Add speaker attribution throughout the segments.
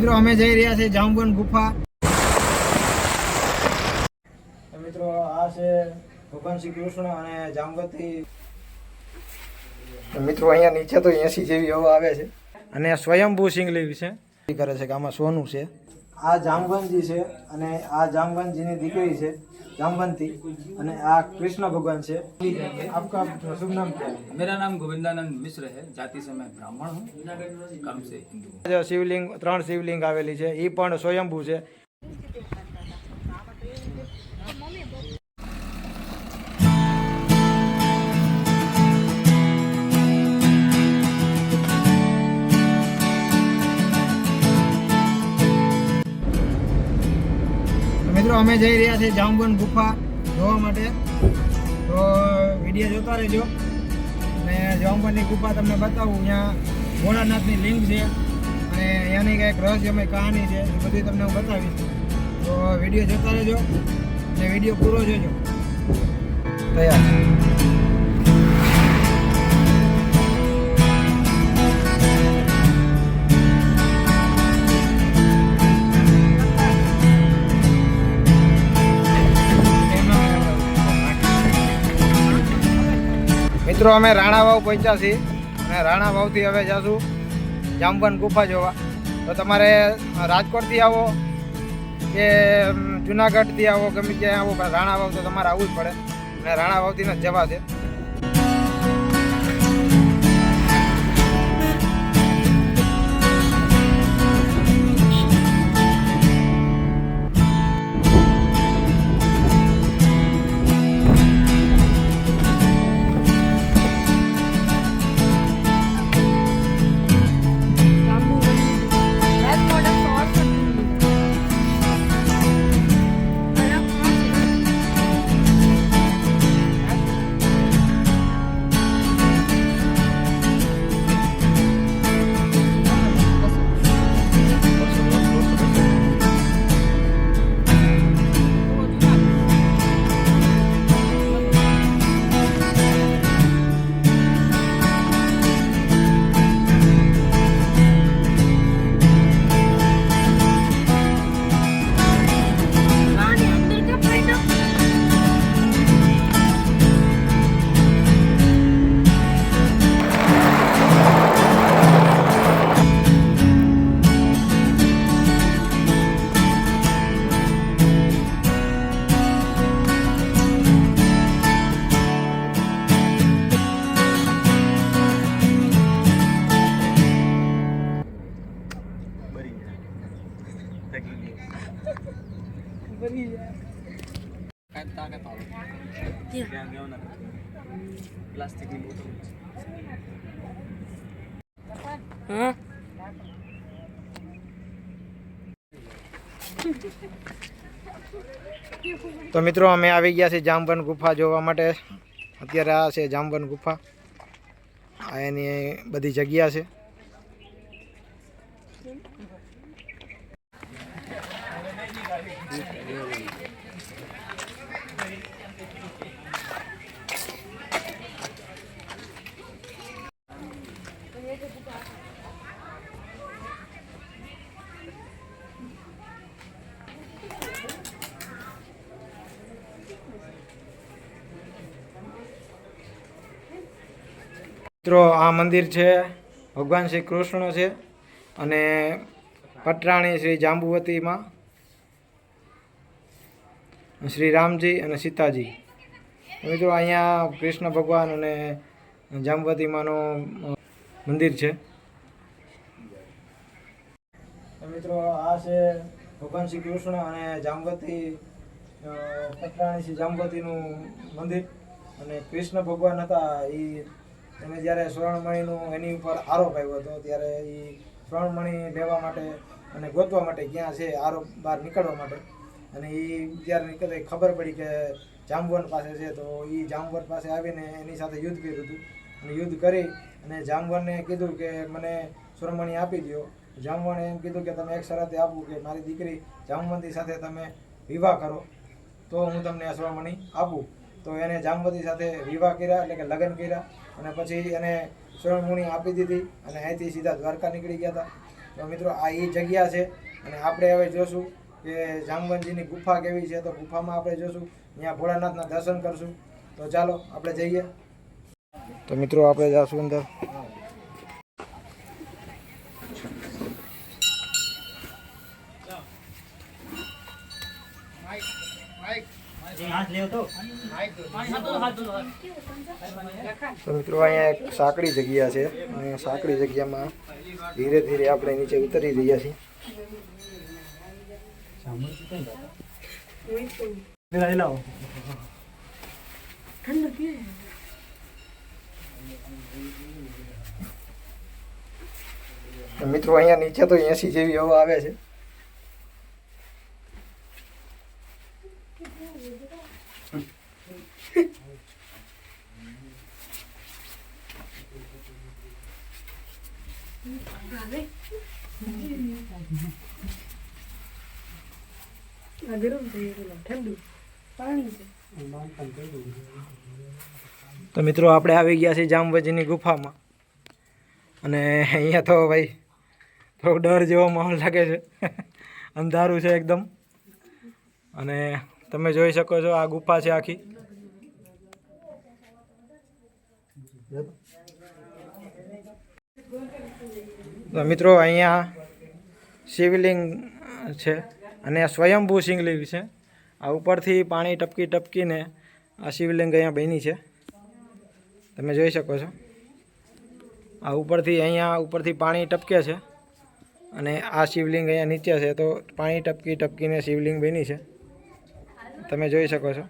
Speaker 1: મિત્રો અમે જઈ રહ્યા છીએ જામવન ગુફા. મિત્રો આ છે ભગવાન શ્રી કૃષ્ણ અને જામવતી મિત્રો અહીંયા નીચે તો એસી જેવી હવા આવે છે. અને સ્વયંભૂ સિંગલિંગ છે. એ કરે છે કે આમાં સોનું છે. આ જામવનજી છે અને આ જામવનજીની દીકરી છે. જામવંતી અને આ કૃષ્ણ ભગવાન છે આપકા શુભ નામ क्या है
Speaker 2: मेरा नाम गोविंदानंद मिश्र है जाति से मैं ब्राह्मण हूँ कर्म से हिंदू हूँ।
Speaker 1: જે શિવલિંગ ત્રણ શિવલિંગ આવેલી છે એ પણ સ્વયંભૂ છે અમે જઈ રહ્યા છીએ જામવન ગુફા જોવા માટે. તો વીડિયો જોતા રહેજો. અને જામવનની ગુફા તમને બતાવું. ત્યાં ભોળાનાથની લિંગ છે. અને અહીંયાની કંઈક રહસ્યમય કહાની છે. એ બધી તમને હું બતાવીશ. તો વીડિયો જોતા રહેજો. અને વીડિયો પૂરો જોજો. તૈયાર. મિત્રો, અમે રાણાવાવ પહોંચ્યા છીએ. અને રાણાવાવથી હવે જશું જામવન ગુફા જોવા. તો તમારે રાજકોટથી આવો કે જુનાગઢથી આવો ગમે ત્યાં આવો, પણ રાણાવાવ તો તમારે આવવું જ પડે. અને રાણાવાવથી જ જવા છે
Speaker 2: પ્લાસ્ટિકની બોટલ
Speaker 1: તો મિત્રો અમે આવી ગયા છીએ જામવન ગુફા જોવા માટે. અત્યારે આ છે જામવન ગુફા. આ એની બધી જગ્યા છે. મિત્રો, આ મંદિર છે, ભગવાન શ્રી કૃષ્ણ છે અને પટરાણી શ્રી જાંબુવતીમાં, શ્રી રામજી અને સીતાજી. મિત્રો, અહીંયા કૃષ્ણ ભગવાન અને જાંબુવતીમાંનું મંદિર છે. મિત્રો, આ છે ભગવાન શ્રી કૃષ્ણ અને જાંબવતી પટરાણી શ્રી જાંબવતીનું મંદિર અને કૃષ્ણ ભગવાન હતા એ એને જ્યારે સ્વર્ણમણીનું એની ઉપર આરોપ આવ્યો હતો, ત્યારે એ સ્વર્ણમણી લેવા માટે અને ગોતવા માટે ક્યાં છે આરોપ બહાર નીકળવા માટે. અને એ જ્યારે નીકળે ખબર પડી કે જાંબવન પાસે છે, તો એ જાંબવન પાસે આવીને એની સાથે યુદ્ધ કર્યું હતું. અને યુદ્ધ કરી અને જામવનને કીધું કે મને સ્વર્ણમણી આપી દો જામવણે એમ કીધું કે તમે એક શરતે આપવું કે મારી દીકરી જામવંતી સાથે તમે વિવાહ કરો. તો હું તમને સ્વર્ણમણી આપું. તો એને જામવતી સાથે વિવાહ કર્યા, એટલે કે લગ્ન કર્યા. અને પછી એને સ્વર્ણમણી આપી દીધી અને અહીંથી સીધા દ્વારકા નીકળી ગયા હતા. તો મિત્રો, આ એ જગ્યા છે અને આપણે હવે જોશું કે જામવનજીની ગુફા કેવી છે. તો ગુફામાં આપણે જોશું, ત્યાં ભોળાનાથના દર્શન કરશું. તો ચાલો, આપણે જઈએ. તો મિત્રો, આપણે જાશું અંદર. તો. મિત્રો, અહીંયા એક સાંકડી જગ્યા છે. અને સાંકડી જગ્યામાં ધીરે ધીરે આપણે નીચે ઉતરી રહ્યા છીએ. મિત્રો, અહીંયા નીચે તો એસી જેવી હવા આવે છે. તો મિત્રો આપણે આવી ગયા છીએ જામવજીની ગુફામાં. અને અહીંયા તો ભાઈ થોડો ડર જેવો માહોલ લાગે છે. અંધારું છે એકદમ. અને તમે જોઈ શકો છો આ ગુફા છે આખી. તો મિત્રો અહીંયા શિવલિંગ છે અને સ્વયંભૂ શિવલિંગ છે. આ ઉપરથી પાણી ટપકી ટપકીને આ શિવલિંગ અહીંયા બની છે. તમે જોઈ શકો છો. આ ઉપરથી અહીંયા ઉપરથી પાણી ટપકે છે અને આ શિવલિંગ અહીંયા નીચે છે તો પાણી ટપકી ટપકીને શિવલિંગ બની છે. તમે જોઈ શકો છો.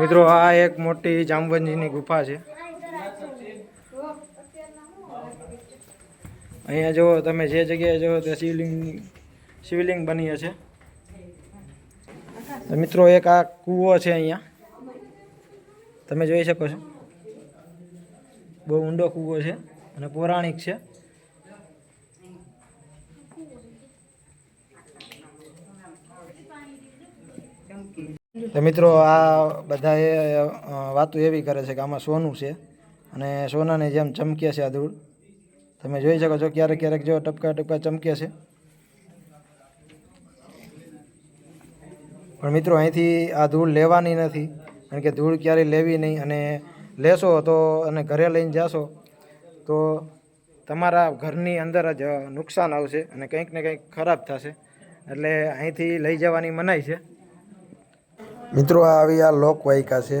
Speaker 1: મિત્રો, આ એક મોટી જામવંજીની ગુફા છે. અહીંયા જુઓ, તમે જે જગ્યાએ જુઓ તે શિવલિંગ શિવલિંગ બની છે મિત્રો, એક આ કૂવો છે અહીંયા. તમે જોઈ શકો છો. બહુ ઊંડો કૂવો છે અને પૌરાણિક છે. તો મિત્રો આ બધાએ એ વાતો એવી કરે છે કે આમાં સોનું છે અને સોનાની જેમ ચમકે છે આ ધૂળ. તમે જોઈ શકો છો ક્યારેક ક્યારેક જો ટપકા ટપકા ચમકે છે. પણ મિત્રો અહીંથી આ ધૂળ લેવાની નથી. કારણ કે ધૂળ ક્યારેય લેવી નહીં અને લેશો તો અને ઘરે લઈને જાશો, તો તમારા ઘરની અંદર જ નુકસાન આવશે અને કંઈક ને કંઈક ખરાબ થશે. એટલે અહીંથી લઈ જવાની મનાઈ છે. મિત્રો આવી આ લોકવાયકા છે.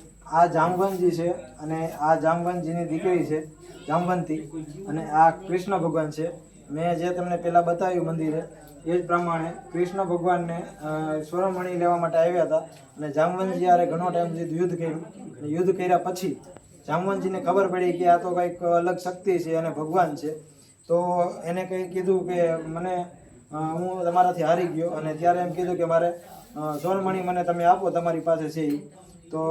Speaker 1: આ જામવનજી છે અને આ જામવનજીની દીકરી છે, જામવંતી. અને આ કૃષ્ણ ભગવાન છે. મેં જે તમને પહેલાં બતાવ્યું મંદિરે, એ જ પ્રમાણે કૃષ્ણ ભગવાનને સ્વરમણી લેવા માટે આવ્યા હતા. અને જામવંતજી યારે ઘણો ટાઈમ સુધી યુદ્ધ કર્યું. યુદ્ધ કર્યા પછી જામવંતજીને ખબર પડી કે આ તો કંઈક અલગ શક્તિ છે અને ભગવાન છે. તો એને કંઈ કીધું કે મને હું તમારાથી હારી ગયો. અને ત્યારે એમ કીધું કે મારે સોનમણી મને તમે આપો, તમારી પાસે છે. તો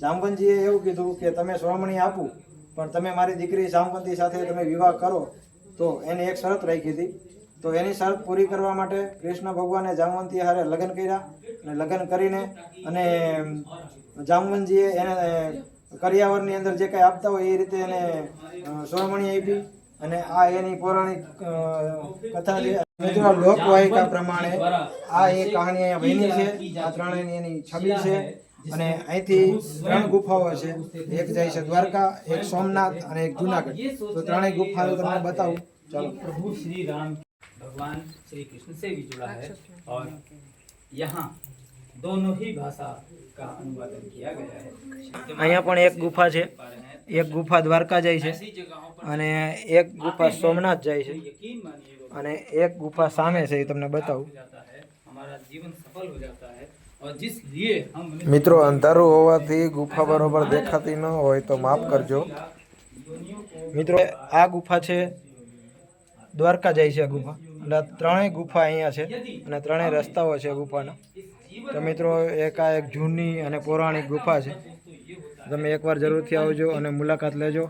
Speaker 1: જામવંતજીએ એવું કીધું કે તમે સોનમણી આપું પણ તમે મારી દીકરી જામવંતી સાથે તમે વિવાહ કરો. તો એને એક શરત રાખી હતી. તો એની શરત પૂરી કરવા માટે કૃષ્ણ ભગવાને જામવંતી હારે લગ્ન કર્યા અને લગ્ન કરીને અને જામવંતજીએ એને કરિયાવરની અંદર જે કંઈ આપતા હોય એ રીતે એને અ, આપી અને આ એની પૌરાણિક કથા છે મિત્રો લોકવાયકા પ્રમાણે આ એ કહાની અહીંયા બની છે. આ ત્રણેયની એની છબી છે. અને અહીંથી ત્રણ ગુફાઓ છે એક જાય છે દ્વારકા એક સોમનાથ અને એક જુનાગઢ તો ત્રણેય ગુફાઓ તમને બતાવું ચાલો
Speaker 2: प्रभु श्री राम भगवान श्री कृष्ण से भी जुड़ा है और यहाँ दोनों ही भाषा का अनुवादन किया गया है
Speaker 1: અહીંયા પણ એક ગુફા છે એક ગુફા દ્વારકા જાય છે
Speaker 2: ऐसी जगहों पर
Speaker 1: અને એક ગુફા સોમનાથ જાય છે
Speaker 2: यकीन मानिए
Speaker 1: અને એક ગુફા સામે છે એ તમને બતાવું
Speaker 2: हो जाता है हमारा जीवन
Speaker 1: મિત્રો અંધારું હોવાથી ગુફા બરોબર દેખાતી ન હોય તો માફ કરજો. મિત્રો આ ગુફા છે દ્વારકા જાય છે આ ગુફા. એટલે ત્રણેય ગુફા અહીંયા છે અને ત્રણેય રસ્તાઓ છે ગુફાના. તો મિત્રો એક એક જૂની અને પૌરાણિક ગુફા છે. તમે એકવાર જરૂરથી આવજો અને મુલાકાત લેજો.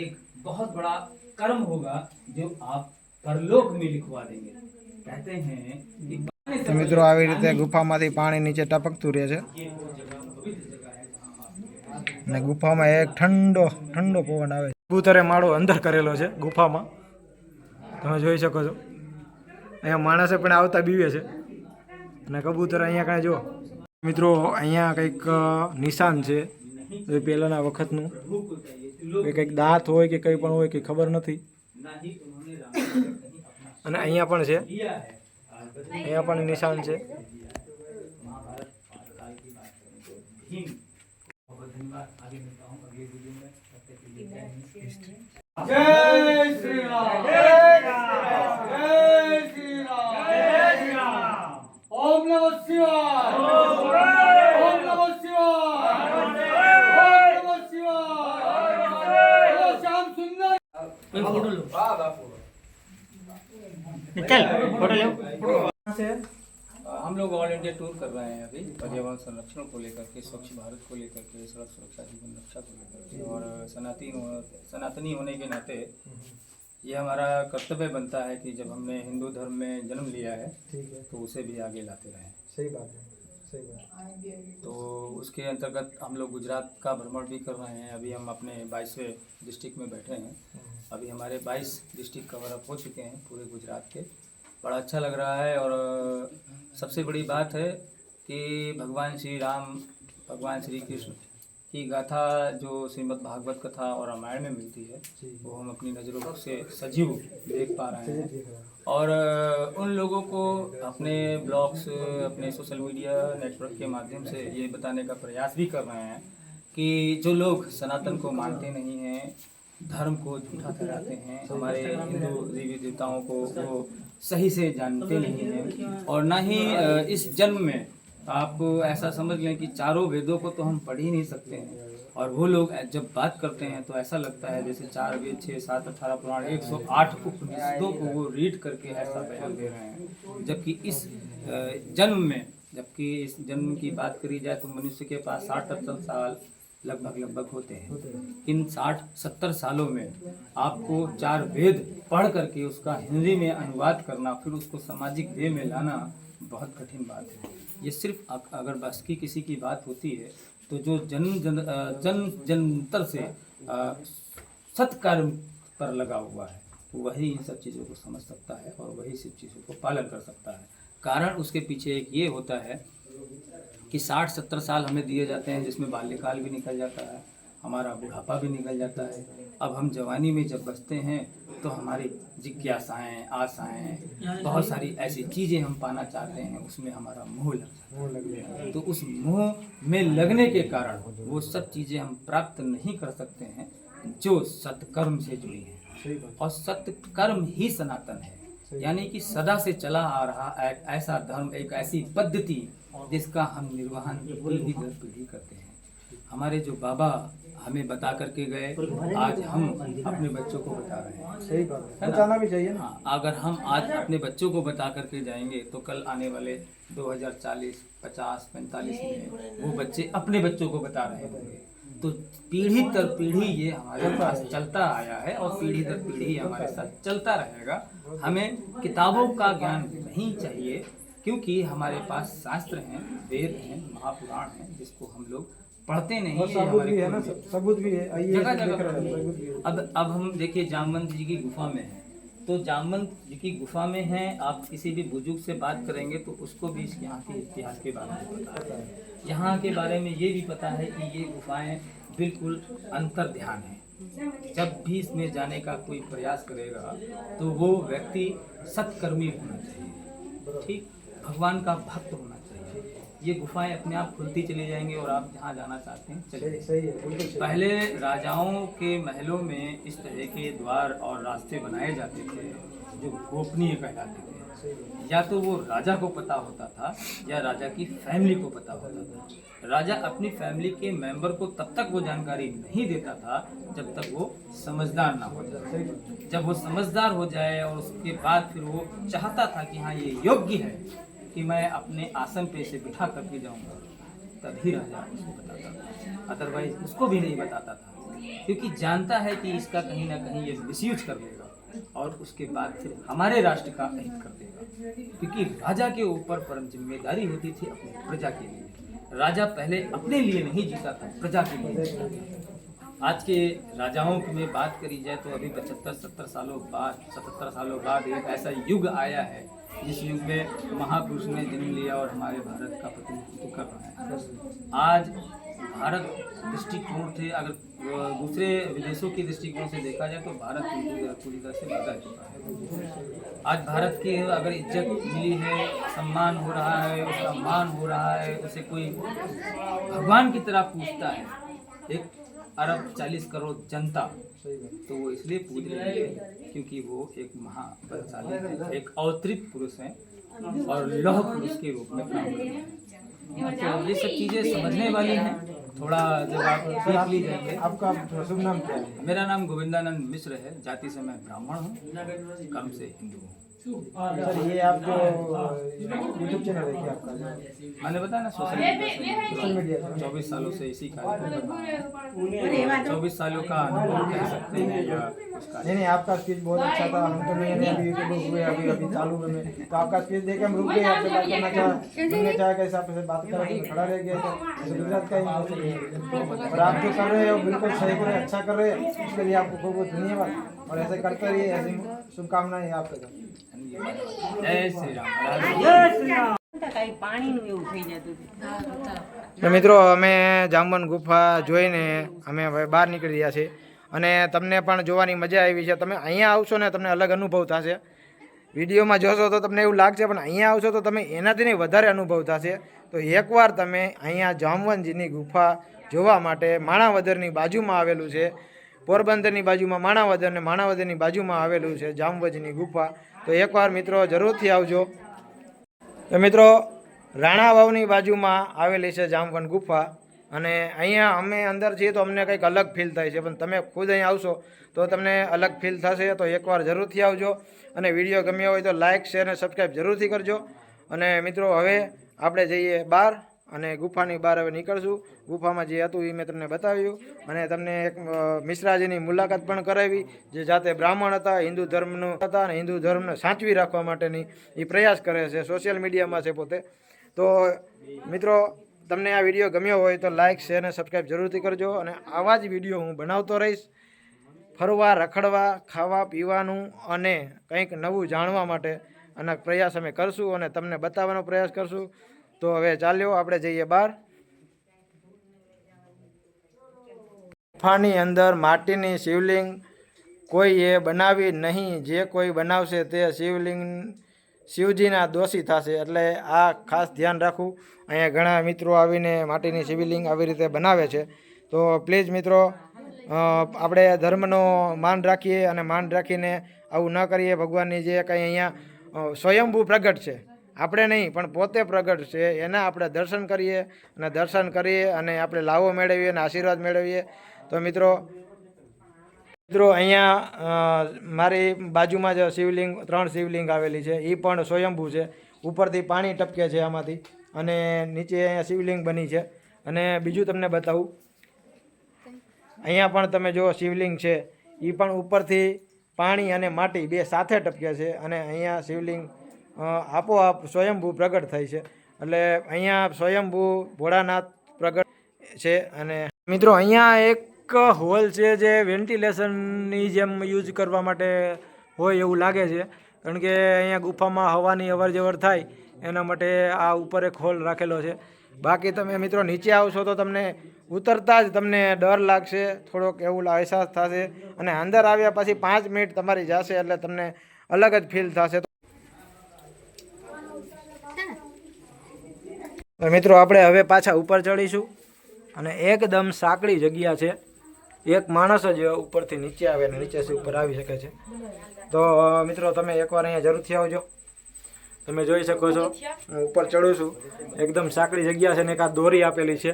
Speaker 2: એક करें पर हित दूसरों के बारे में अच्छा सोच ऐसे करें दूसरों को अगर हम का एक बहुत बड़ा कर्म होगा जो आप परलोक में लिखवा देंगे कहते हैं कि पानी
Speaker 1: તો મિત્રો આવી રીતે ગુફામાંથી પાણી નીચે ટપકતું રહે છે
Speaker 2: ये वो जगह पवित्र जगह है जहाँ आप
Speaker 1: અને ગુફામાં એક ઠંડો ઠંડો પવન આવે છે કબૂતરે માળો અંદર કરેલો છે ગુફામાં તમે જોઈ શકો છો અહીંયા માણસે પણ આવતા બીવે છે અને કબૂતર અહીંયા કાંઈ જો મિત્રો અહીંયા કંઈક અ, નિશાન છે એ પહેલાંના વખતનું કે કંઈક દાંત હોય કે કંઈ પણ હોય કે ખબર નથી. અને અહીંયા પણ છે. અહીંયા પણ નિશાન છે.
Speaker 2: ઓમ નમઃ શિવાય. फ़ोटो लो। हम लोग ऑल इंडिया टूर कर रहे हैं अभी पर्यावरण संरक्षण को लेकर के स्वच्छ भारत को लेकर के सड़क सुरक्षा जीवन रक्षा को लेकर के और सनातनी सनातनी होने के नाते ये हमारा कर्तव्य बनता है कि जब हमने हिंदू धर्म में जन्म लिया है
Speaker 1: ठीक है।
Speaker 2: तो उसे भी आगे लाते रहें।
Speaker 1: सही बात है सही बात
Speaker 2: तो उसके अंतर्गत हम लोग गुजरात का भ्रमण भी कर रहे हैं। अभी हम अपने बाईसवें डिस्ट्रिक्ट में बैठे हैं। अभी हमारे 22 डिस्ट्रिक्ट कवर अप हो चुके हैं पूरे गुजरात के। बड़ा अच्छा लग रहा है और सबसे बड़ी बात है कि भगवान श्री राम भगवान श्री कृष्ण की गाथा जो श्रीमद् भागवत कथा और रामायण में मिलती है वो हम अपनी नज़रों से सजीव देख पा रहे हैं। और उन लोगों को अपने ब्लॉग्स अपने सोशल मीडिया नेटवर्क के माध्यम से ये बताने का प्रयास भी कर रहे हैं कि जो लोग सनातन को मानते नहीं हैं धर्म को झूठा ठहराते हैं। हमारे हिंदू देवी देवताओं को वो सही से जानते नहीं हैं। और ना ही इस जन्म में आप ऐसा समझ लें कि चारों वेदों को तो हम पढ़ ही नहीं सकते हैं। और वो लोग जब बात करते हैं तो ऐसा लगता है जैसे चार वेद, छः, सात, अठारह पुराण, एक सौ आठ उपनिषदों को वो रीड करके ऐसा बयान दे रहे हैं। जबकि इस जन्म में, जबकि इस जन्म की बात करी जाए तो मनुष्य के पास साठ सत्तर साल लगभग लगभग होते हैं। इन साठ सत्तर सालों में आपको चार वेद पढ़ करके उसका हिंदी में अनुवाद करना फिर उसको सामाजिक वे में लाना बहुत कठिन बात है। ये सिर्फ़ अगर बस की किसी की बात होती है तो जो जन जन जन जन्मांतर से सत्कर्म पर लगा हुआ है वही इन सब चीज़ों को समझ सकता है और वही सब चीज़ों को पालन कर सकता है। कारण उसके पीछे एक ये होता है कि साठ सत्तर साल हमें दिए जाते हैं जिसमें बाल्यकाल भी निकल जाता है हमारा बुढ़ापा भी निकल जाता है। अब हम जवानी में जब बचते हैं तो हमारी जिज्ञासाएँ आशाएँ बहुत सारी ऐसी चीज़ें हम पाना चाहते हैं उसमें हमारा मोह लग जाता है। तो उस मोह में लगने के कारण वो सब चीज़ें हम प्राप्त नहीं कर सकते हैं जो सत्कर्म से जुड़ी हैं। और सत्कर्म ही सनातन है। यानी कि सदा से चला आ रहा एक ऐसा धर्म एक ऐसी पद्धति जिसका हम निर्वहन पीढ़ी दर पीढ़ी करते हैं। हमारे जो बाबा हमें बता करके गए आज हम अपने बच्चों को बता रहे हैं।
Speaker 1: सही बात
Speaker 2: है।
Speaker 1: बताना भी चाहिए ना।
Speaker 2: हाँ अगर हम आज अपने बच्चों को बता करके जाएँगे तो कल आने वाले 2040 50 45 में वो बच्चे अपने बच्चों को बता रहे होंगे। तो पीढ़ी दर पीढ़ी ये हमारे पास चलता आया है और पीढ़ी दर पीढ़ी हमारे साथ चलता रहेगा। हमें किताबों का ज्ञान नहीं चाहिए क्योंकि हमारे पास शास्त्र हैं वेद हैं महापुराण हैं जिसको हम लोग पढ़ते नहीं
Speaker 1: और सबूत
Speaker 2: हमारे
Speaker 1: भी है ना सबूत भी है। आइए
Speaker 2: जगह जगह अब अब हम देखिए जामवंत जी की गुफा में हैं। तो जामवंत जी की गुफा में है आप किसी भी बुज़ुर्ग से बात करेंगे तो उसको भी इस यहाँ के इतिहास के बारे में पता है। यहाँ के बारे में ये भी पता है कि ये गुफाएँ बिल्कुल अंतर ध्यान है। जब भी इसमें जाने का कोई प्रयास करेगा तो वो व्यक्ति सत्कर्मी होना चाहिए। ठीक? भगवान का भक्त होना चाहिए। ये गुफाएँ अपने आप खुलती चली जाएँगी और आप जहाँ जाना चाहते हैं चले
Speaker 1: सही है बिल्कुल
Speaker 2: पहले राजाओं के महलों में इस तरह के द्वार और रास्ते बनाए जाते थे जो गोपनीय कहलाते थे। या तो वो राजा को पता होता था या राजा की फैमिली को पता होता था। राजा अपनी फैमिली के मेंबर को तब तक वो जानकारी नहीं देता था जब तक वो समझदार ना हो जाए। जब वो समझदार हो जाए और उसके बाद फिर वो चाहता था कि हाँ ये योग्य है कि मैं अपने आसन पे इसे बिठा करके जाऊँगा। तभी राजा उसको बताता था। अदरवाइज़ उसको भी नहीं बताता था। क्योंकि जानता है कि इसका कहीं ना कहीं ये मिसयूज कर लेगा और उसके बाद फिर हमारे राष्ट्र का अहित कर देगा। क्योंकि राजा के ऊपर परम ज़िम्मेदारी होती थी अपनी प्रजा के लिए। राजा पहले अपने लिए नहीं जीता था, प्रजा के लिए आज के राजाओं की में बात करी जाए तो अभी पचहत्तर सत्तर सालों बाद, सतहत्तर सालों बाद एक ऐसा युग आया है जिस युग में महापुरुष ने जन्म लिया और हमारे भारत का प्रतिनिधित्व कर रहा है। आज भारत दृष्टिकोण से अगर दूसरे विदेशों के दृष्टिकोण से देखा जाए तो भारत पूरी तरह- पूरी तरह से बदल चुका है। आज भारत की अगर इज़्ज़त मिली है, सम्मान हो रहा है, उसका मान हो रहा है, उसे कोई भगवान की तरह पूछता है, एक अरब चालीस करोड़ जनता। तो वो इसलिए पूज रही है क्योंकि वो एक महाबलशाली है एक अवतरित पुरुष है और लौह पुरुष के रूप में काम हैं। तो ये सब चीज़ें समझने वाली हैं। थोड़ा जब आप देख ली जाएँगे
Speaker 1: आपका शुभ नाम क्या है?
Speaker 2: मेरा नाम गोविंदानंद मिश्र है। जाति से मैं ब्राह्मण हूँ। कर्म से हिंदू हूँ।
Speaker 1: सर ये आप जो यूट्यूब चैनल है क्या आपका?
Speaker 2: मैंने बताया ना सोशल मीडिया
Speaker 1: सोशल मीडिया
Speaker 2: चौबीस सालों से इसी कार्य में कर चौबीस सालों का अनुभव कह सकते हैं या
Speaker 1: नहीं नहीं आपका स्पीच बहुत अच्छा था। हम तो नहीं नहीं अभी यूट्यूब हुए अभी अभी चालू में तो आपका स्पीच देख के हम रुक गए आपसे बात करना चाहा सुनने चाहे कैसे आपसे बात करें तो खड़ा रह गया थे तो गुजरात का ही मसला है। और आप जो कर रहे हो बिल्कुल सही कर रहे हो अच्छा कर रहे हैं उसके लिए आपको बहुत बहुत धन्यवाद। और ऐसे करते रहिए ऐसी शुभकामनाएँ आपके साथ। મિત્રો અમે જામવન ગુફા જોઈને અમે બહાર નીકળી ગયા છીએ. અને તમને પણ જોવાની મજા આવી છે. તમે અહીંયા આવશો ને તમને અલગ અનુભવ થશે. વિડીયોમાં જોશો તો તમને એવું લાગશે પણ અહીંયા આવશો તો તમે એનાથી વધારે અનુભવ થશે. તો એકવાર તમે અહીંયા જામવનજીની ગુફા જોવા માટે માણાવદરની બાજુમાં આવેલું છે. પોરબંદરની બાજુમાં માણાવદર અને માણાવદરની બાજુમાં આવેલું છે જામવજની ગુફા. તો એકવાર મિત્રો જરૂરથી આવજો. તો મિત્રો, રાણા વાવની બાજુમાં આવેલી છે જામખંડ ગુફા અને અહીંયા અમે અંદર છીએ તો અમને કંઈક અલગ ફીલ થાય છે. પણ તમે ખુદ અહીં આવશો તો તમને અલગ ફીલ થશે. તો એકવાર જરૂરથી આવજો અને વીડિયો ગમ્યો હોય તો લાઇક શેર અને સબસ્ક્રાઈબ જરૂરથી કરજો. અને મિત્રો, હવે આપણે જઈએ બહાર. અને ગુફાની બહાર હવે નીકળશું. ગુફામાં જે હતું એ મેં તમને બતાવ્યું. અને તમને એક મિશ્રાજીની મુલાકાત પણ કરાવી, જે જાતે બ્રાહ્મણ હતા, હિન્દુ ધર્મનું હતા અને હિન્દુ ધર્મને સાચવી રાખવા માટેની એ પ્રયાસ કરે છે, સોશિયલ મીડિયામાં છે પોતે. તો, મિત્રો, તમને આ વીડિયો ગમ્યો હોય તો લાઇક શેર અને સબસ્ક્રાઈબ જરૂરથી કરજો. અને આવા જ વીડિયો હું બનાવતો રહીશ. ફરવા, રખડવા, ખાવા, પીવાનું અને કંઈક નવું જાણવા માટે અને પ્રયાસ અમે કરશું અને તમને બતાવવાનો પ્રયાસ કરશું. તો હવે ચાલ્યો, આપણે જઈએ બહાર. ગુફાની અંદર માટીની શિવલિંગ કોઈએ બનાવી નહીં, જે કોઈ બનાવશે તે શિવલિંગ, શિવજીના દોષી થશે. એટલે આ ખાસ ધ્યાન રાખવું. અહીંયા ઘણા મિત્રો આવીને માટીની શિવલિંગ આવી રીતે બનાવે છે. તો પ્લીઝ મિત્રો આપણે ધર્મનો માન રાખીએ અને માન રાખીને આવું ન કરીએ. ભગવાનની જે કંઈ અહીંયા સ્વયંભૂ પ્રગટ છે. આપણે નહીં, પણ પોતે પ્રગટ છે. એના આપણે દર્શન કરીએ અને દર્શન કરીએ અને આપણે લાવો મેળવીએ અને આશીર્વાદ મેળવીએ. તો મિત્રો મિત્રો, અહીંયા મારી બાજુમાં જ શિવલિંગ, ત્રણ શિવલિંગ આવેલી છે. એ પણ સ્વયંભૂ છે. ઉપરથી પાણી ટપકે છે આમાંથી અને નીચે અહીંયા શિવલિંગ બની છે. અને બીજું તમને બતાવું. અહીંયા પણ તમે જો શિવલિંગ છે. એ પણ ઉપરથી પાણી અને માટી બે સાથે ટપકે છે અને અહીંયા શિવલિંગ આપોઆપ સ્વયંભૂ પ્રગટ થાય છે. એટલે અહીંયા સ્વયંભૂ ભોળાનાથ પ્રગટ છે અને મિત્રો, અહીંયા એક હોલ છે જે વેન્ટિલેશનની જેમ યુઝ કરવા માટે હોય એવું લાગે છે. કારણ કે અહીંયા ગુફામાં હવાની અવર જવર થાય, એના માટે આ ઉપર એક હોલ રાખેલો છે. બાકી તમે મિત્રો નીચે આવશો તો તમને ઉતરતા જ તમને ડર લાગશે, થોડોક એવું અહેસાસ થશે અને અંદર આવ્યા પછી પાંચ મિનિટ તમારી જશે એટલે તમને અલગ જ ફીલ થશે તો મિત્રો, આપણે હવે પાછા ઉપર ચડીશું અને એકદમ સાંકડી જગ્યા છે. એક માણસ જ ઉપરથી નીચે આવે અને નીચેથી ઉપર આવી શકે છે. તો, મિત્રો, તમે એકવાર અહીંયા જરૂરથી આવજો. તમે જોઈ શકો છો. હું ઉપર ચડું છું. એકદમ સાંકડી જગ્યા છે ને એક આ દોરી આપેલી છે.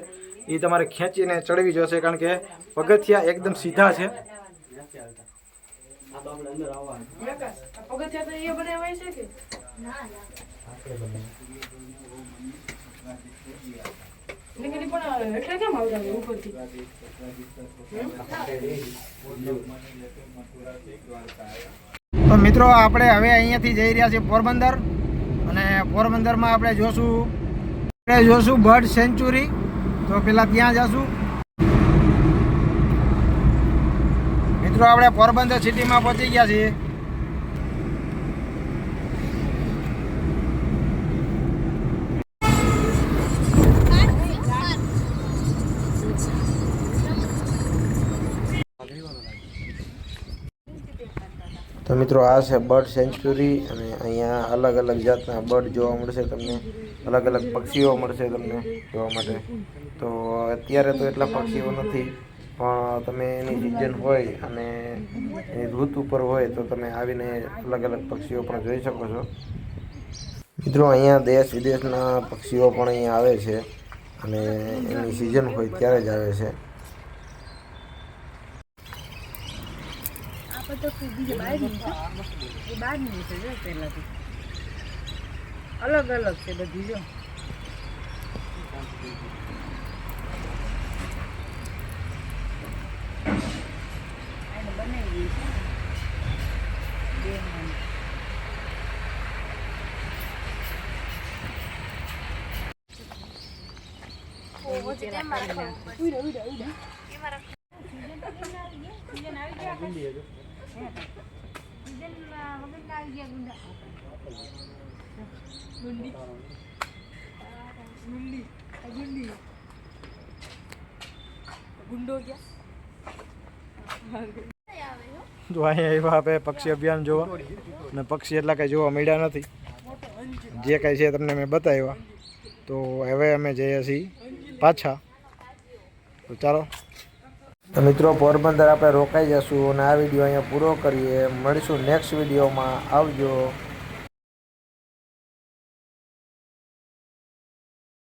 Speaker 1: એ તમારે ખેંચીને ચડવી જોશે કારણ કે પગથિયા એકદમ સીધા છે. તો મિત્રો, આપણે હવે અહીંયાથી જઈ રહ્યા છીએ પોરબંદર. અને પોરબંદરમાં આપણે જોશું આપણે જોશું બર્ડ સેન્ચુરી. તો પેલા ત્યાં જશું. મિત્રો, આપણે પોરબંદર સિટીમાં પહોંચી ગયા છીએ. તો મિત્રો આ છે બર્ડ સેન્ચ્યુરી અને અહીંયા અલગ અલગ જાતના બર્ડ જોવા મળશે તમને. અલગ અલગ પક્ષીઓ મળશે તમને જોવા માટે. તો અત્યારે તો એટલા પક્ષીઓ નથી, પણ તમે એની સિઝન હોય અને એની ઋતુ ઉપર હોય તો તમે આવીને અલગ અલગ પક્ષીઓ પણ જોઈ શકો છો. મિત્રો અહીંયા દેશ વિદેશના પક્ષીઓ પણ અહીંયા આવે છે અને એની સિઝન હોય ત્યારે જ આવે છે
Speaker 3: એ બહારની છે જો પહેલાથી અલગ અલગ છે બધી જો એને બનાવી છે બે
Speaker 1: તો અહીંયા આવ્યા આપણે પક્ષી અભિયાન જોવા. અને પક્ષી એટલા કંઈ જોવા મળ્યા નથી. જે કંઈ છે તમને મેં બતાવ્યા. તો હવે અમે જઈએ છીએ પાછા. તો ચાલો. તો મિત્રો, પોરબંદર આપણે રોકાઈ જશું અને આ વીડિયો અહીંયા પૂરો કરીએ. મળીશું નેક્સ્ટ વિડીયોમાં. આવજો.